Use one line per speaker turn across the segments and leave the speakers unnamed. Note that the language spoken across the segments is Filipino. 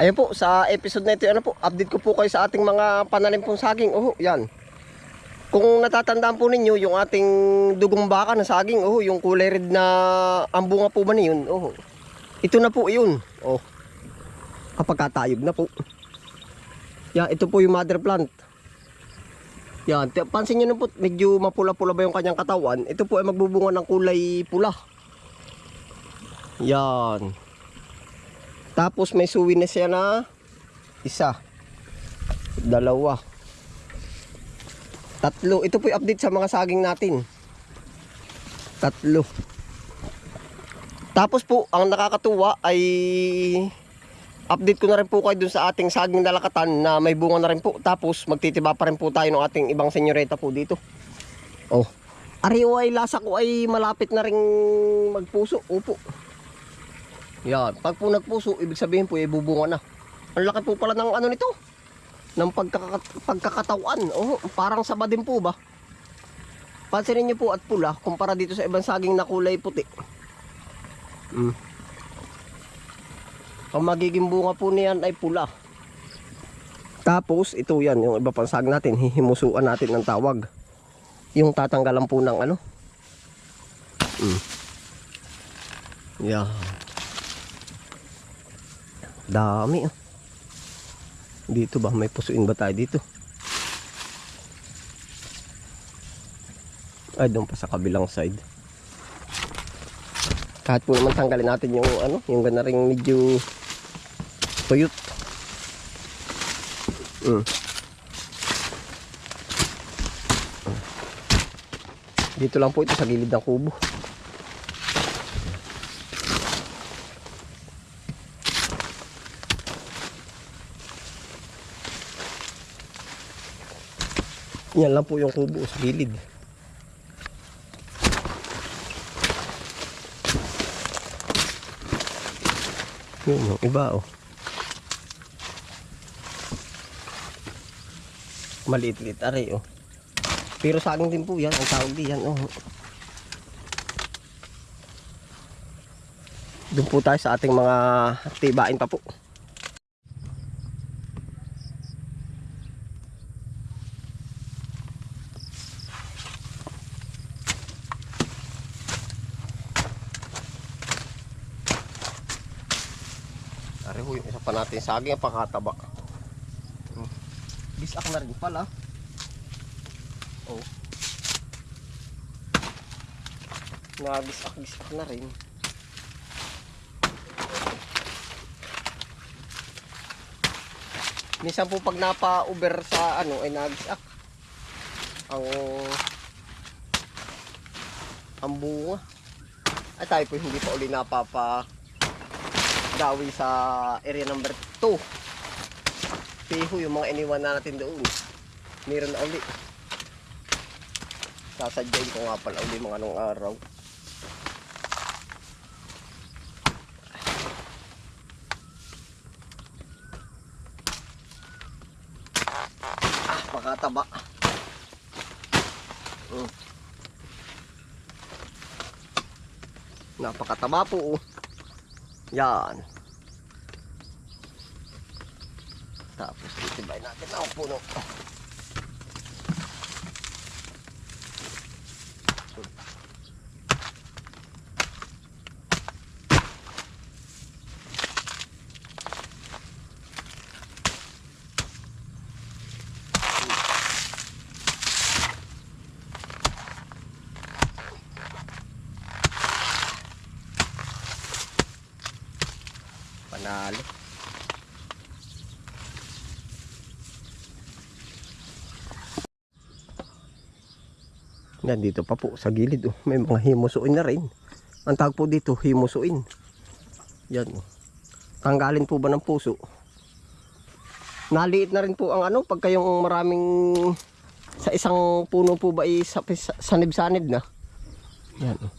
Ayan po, sa episode na ito, ano po, update ko po kayo sa ating mga pananim pong saging. Oh, yan. Kung natatandaan po ninyo, yung ating dugong baka na saging, oh, yung kulay red na ang bunga po ba niyon, oh. Ito na po yun. Oh. Kapag na po. Yan, ito po yung mother plant. Yan, pansin nyo na po, medyo mapula-pula ba yung kanyang katawan. Ito po ay magbubunga ng kulay pula. Yan. Tapos may suwi na siya na isa, dalawa, tatlo. Ito po yung update sa mga saging natin. Tatlo. Tapos po, ang nakakatuwa ay update ko na rin po kayo dun sa ating saging dalakatan na may bunga na rin po. Tapos magtitiba pa rin po tayo ng ating ibang senyoreta po dito. Oh. Ariwa ay lasa ko ay malapit na rin magpuso. Opo. Yan. Pag po nagpuso, ibig sabihin po ay bubunga na. Ang laki po pala ng ano nito. Ng pagkaka pagkakatawan. Oh, parang saba din po ba? Pansinin niyo po at pula kumpara dito sa ibang saging na kulay puti. Mm. Ang magiging bunga po niyan ay pula. Tapos ito yan, yung iba pang natin, hihimusuan natin ng tawag. Yung tatanggalan po ng ano. Mm. Yeah. Dami ah. Dito ba? May pusuin ba tayo dito? Ay, doon pa sa kabilang side. Kahit po naman tanggalin natin yung ano, yung gana ring medyo tuyot. Mm. Dito lang po ito sa gilid ng kubo. Yan lang po yung kubo sa gilid. Yun yung iba oh. Maliit-liit are oh. Pero sa akin din po yan, ang tawag din yan oh. Doon po tayo sa ating mga tibain pa po. Ari ho, yung natin saging ang pakataba. Hmm. Bisak na rin pala. Oh. Nabisak-bisak na rin. Minsan po pag napa-uber sa ano ay nabisak. Ang ang bunga. Ay tayo po hindi pa uli napapa dawi sa area number 2 piho yung mga iniwan na natin doon meron na uli sasadyain ko nga pala uli mga anong araw ah makataba mm. napakataba po oh. Yan. Tapos titibay natin ang puno. Panalo. Yan dito pa po sa gilid oh. May mga himusuin na rin. Ang tawag po dito himusuin. Yan oh. Tanggalin po ba ng puso? Naliit na rin po ang ano pagka yung maraming sa isang puno po ba ay sa- sa- sanib-sanib na. Yan oh.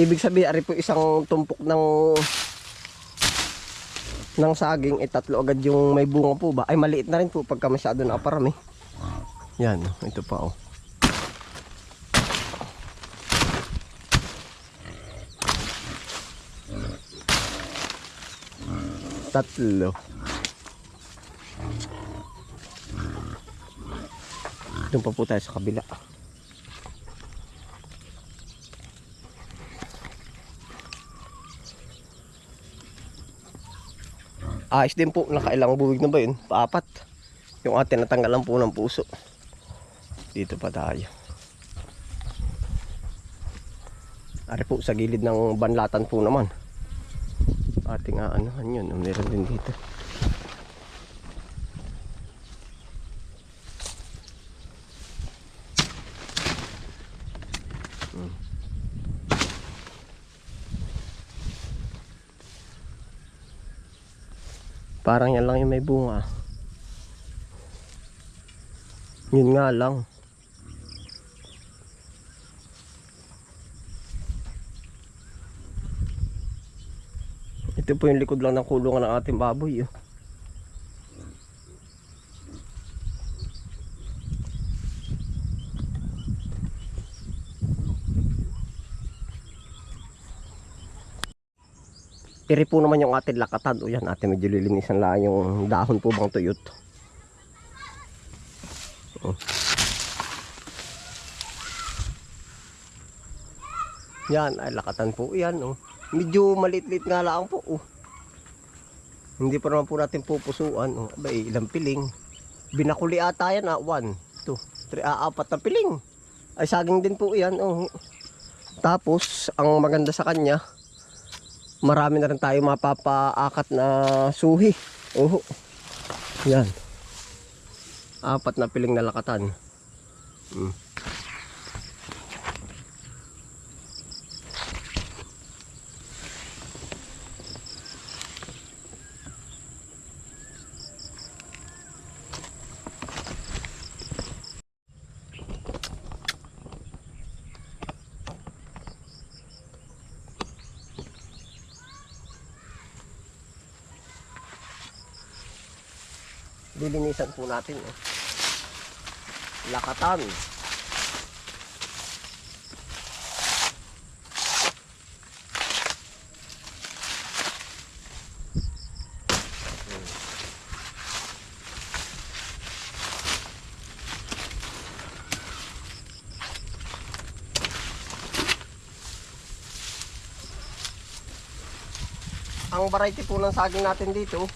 Ibig sabihin, ari po isang tumpok ng ng saging, eh, itatlo agad yung may bunga po ba. Ay maliit na rin po pagka masyado na aparami. Eh. Yan, ito pa oh. Tatlo. Doon pa po tayo sa kabila. Ayos din po, nakailang buwig na ba yun? Paapat. Yung atin natanggalan po ng puso. Dito pa tayo. Ari po sa gilid ng banlatan po naman. Ating aanohan yun. Meron din dito. Parang yan lang yung may bunga. Yun nga lang. Ito po yung likod lang ng kulungan ng ating baboy. Oh. Iri po naman yung ating lakatan. O yan, ating medyo lilinisan lang yung dahon po bang tuyot. Oh. Yan, ay lakatan po yan. Oh. Medyo maliit-liit nga lang po. Oh. Hindi pa naman po natin pupusuan. Oh. Abay, ilang piling. Binakuli ata yan. Ah. One, two, three, ah, apat na piling. Ay, saging din po yan. Oh. Tapos, ang maganda sa kanya, marami na rin tayo mapapaakat na suhi. Oh. Yan. Apat na piling na lakatan. Hmm. Lilinisan po natin. Eh. Lakatan. Ang variety po ng saging natin dito,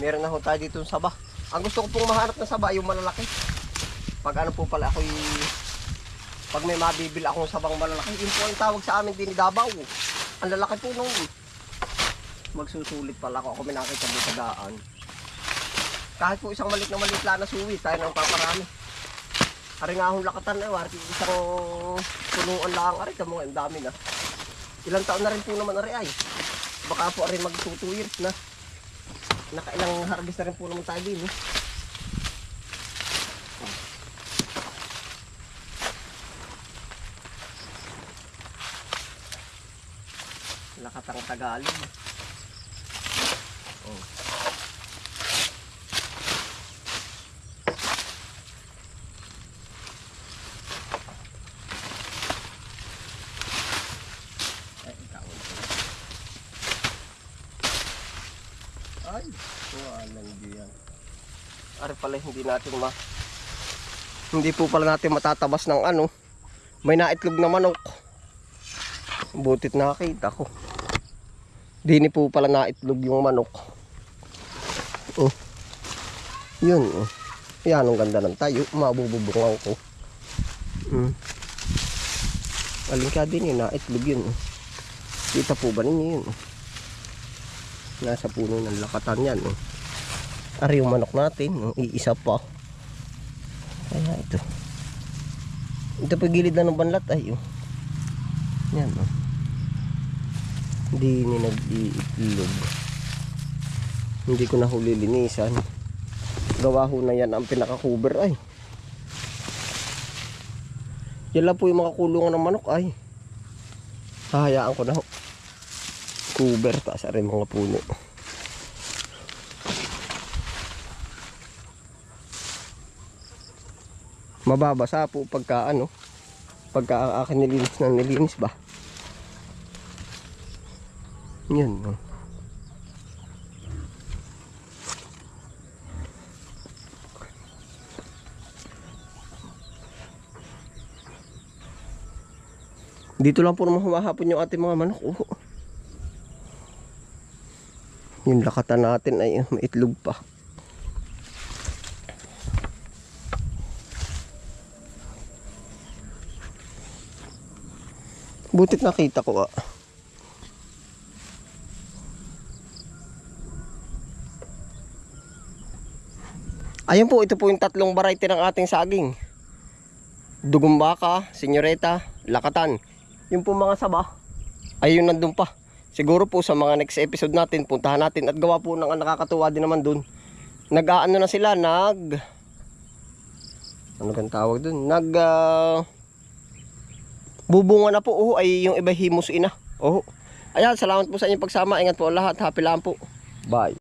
meron na ho tayo dito sa saba. Ang gusto ko pong mahanap ng saba, yung malalaki. Pag ano po pala ako'y, pag may mabibil akong sabang malalaki, yun po ang tawag sa amin din ni Davao. Ang lalaki po nung magsusulit pala ako, ako may mo sa daan. Kahit po isang malit na malit na suwi, tayo nang paparami. Ari nga akong lakatan na, warti isang punuan lang, ari ka mo, ang dami na. Ilang taon na rin po naman ari ay. Baka po ari mag 2 years na nakailang harvest na rin po naman tayo din. Eh. Lakatang Tagalog. Ay, ikaw. Ay, walang diyan. Ari pala hindi natin ma Hindi po pala natin matatabas ng ano. May naitlog na manok. Butit nakakita ko. Dini po pala naitlog yung manok. Oh. Yun oh. Yan ang ganda ng tayo. Mabububungan ko. Hmm. Alin ka din yun, naitlog yun. Oh. Kita po ba ninyo yun? Oh. Nasa puno ng lakatan yan. Oh. Ari yung manok natin. Oh. Iisa pa. Kaya ito. Ito pa gilid na ng banlat ay. Oh. Yan. Oh. Hindi ni nag-iitlog. Hindi ko na huli linisan. Gawa ho na yan ang pinaka-cover ay. Yan lang po yung mga kulungan ng manok ay. Hahayaan ko na ho cover taas rin mga puno mababasa po pagka ano pagka akin nilinis na nilinis ba yun no. dito lang po naman humahapon yung ating mga manok oh. yung lakatan natin ay maitlog pa Butit nakita ko ah. Ayun po, ito po yung tatlong variety ng ating saging. Dugong baka, senyoreta, lakatan. Yung po mga saba, ayun nandun pa. Siguro po sa mga next episode natin, puntahan natin at gawa po ng nakakatuwa din naman dun. Nag-aano na sila, nag... Ano kang tawag dun? Nag... ah, bubunga na po, oh, ay yung iba himos ina. Oh. Ayan, salamat po sa inyong pagsama. Ingat po lahat. Happy lang po. Bye.